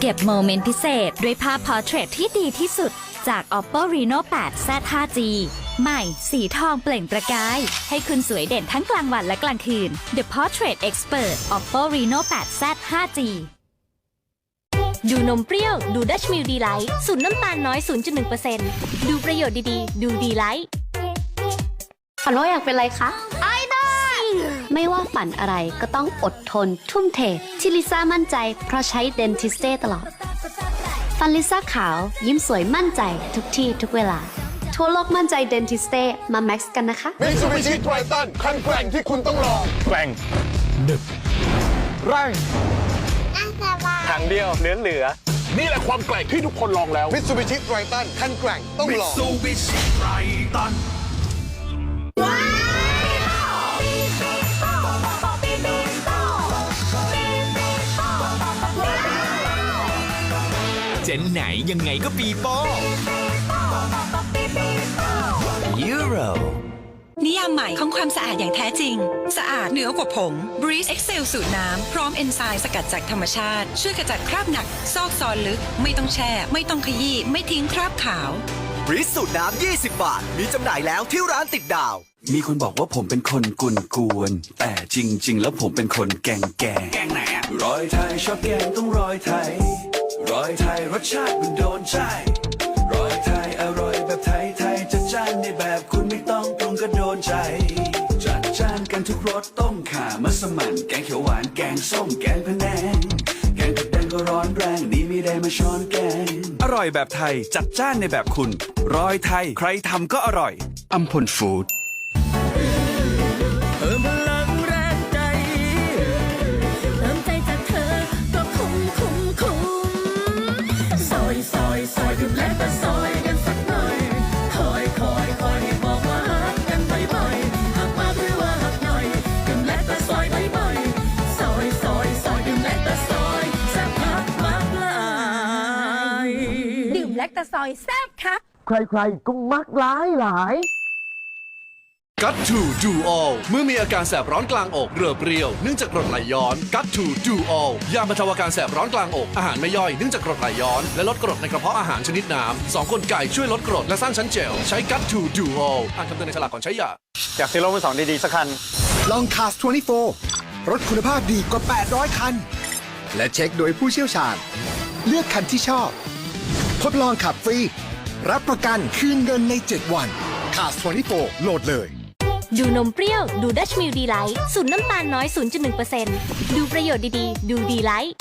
เก็บโมเมนต์พิเศษ ด้วยภาพพอร์เทรตที่ดีที่สุด จาก Oppo Reno 8 Z 5G ใหม่ สีทองเปล่งประกาย ให้คุณสวยเด่นทั้งกลางวันและกลางคืน The Portrait Expert Oppo Reno 8 Z 5G ดูนมเปรี้ยว ดูดัชมิลดีไลท์สูตรน้ำตาลน้อย 0.1%ดูประโยชน์ดีๆ ดูดีไลท์ฝันว่าอยากเป็นอะไรคะ ไม่ว่าฝันอะไรก็ต้องอดทน ทุ่มเท ที่ลิซ่ามั่นใจ เพราะใช้เดนทิสเต้ตลอด ฟันลิซ่าขาวยิ้มสวยมั่นใจทุกที่ทุกเวลา ทั่วโลกมั่นใจเดนทิสเต้มาแม็กซ์กันนะคะมิตซูบิชิไทรตันคันแกร่งที่คุณต้องลองแกร่งหนึบแรงทางเดียวเหลือเหลือนี่แหละความแกร่งที่ทุกคนลองแล้วมิตซูบิชิไทรตันคันแกร่งต้องลอง เจนไหนยังไงก็ปีโป้ยูโรนิยามใหม่ของความสะอาดอย่างแท้จริง สะอาดเหนือกว่าผง Breeze Excel สูตรน้ำ พร้อมเอนไซม์สกัดจากธรรมชาติ ช่วยขจัดคราบหนัก ซอกซอนลึก ไม่ต้องแช่ ไม่ต้องขยี้ ไม่ทิ้งคราบขาวบริสสูตรน้ำ 20 บาท มีจำหน่ายแล้วที่ร้านติดดาว มีคนบอกว่าผมเป็นคนกุนกวนๆแต่จริง ๆ แล้วผมเป็นคนแกงแกงแกงไหนอะรอยไทยชอบแกงต้องรอยไทย รอยไทยรสชาติมันโดนใจรอยไทยอร่อยแบบไทยไทยจัดจ้านในแบบคุณไม่ต้องปรุงก็โดนใจ จัดจ้านกันทุกรสต้มข่ามัสมั่นแกงเขียวหวานแกงส้มแกงพะแนงแกงผัดแดงก็ร้อนแรงนี่ไม่ได้มาช้อนแกง อร่อยแบบไทยจัดจ้านในแบบคุณ รอยไทยใครทำก็อร่อยอัมพลฟู้ด แลคตาซอยแซ่บค่ะกัตทูดูออลเมื่อมีอาการแสบร้อนกลางอกเรือเปรี้ยวเนื่องจากกรดไหลย้อนกัตทูดูออลยาบรรเทาอาการแสบร้อนกลางอกอาหารไม่ย่อยเนื่องจากกรดไหลย้อน และลดกรดในกระเพาะอาหารชนิดน้ำสองกลไก่ช่วยลดกรดและสร้างชั้นเจลใช้กัตทูดูออลอ่านคำเตือนในฉลากก่อนใช้ยาอยากซื้อรถมือสองดีๆสักคัน ลองคาส24 รถคุณภาพดีกว่า 800 คัน และเช็คโดยผู้เชี่ยวชาญ เลือกคันที่ชอบ ทดลองขับฟรี รับประกันคืนเงินใน 7 วันคาส24โหลดเลย ดูนมเปรี้ยว ดูดัชมิลดีไลท์สูตรน้ำตาลน้อย 0.1%ดูประโยชน์ดีๆ ดูดีไลท์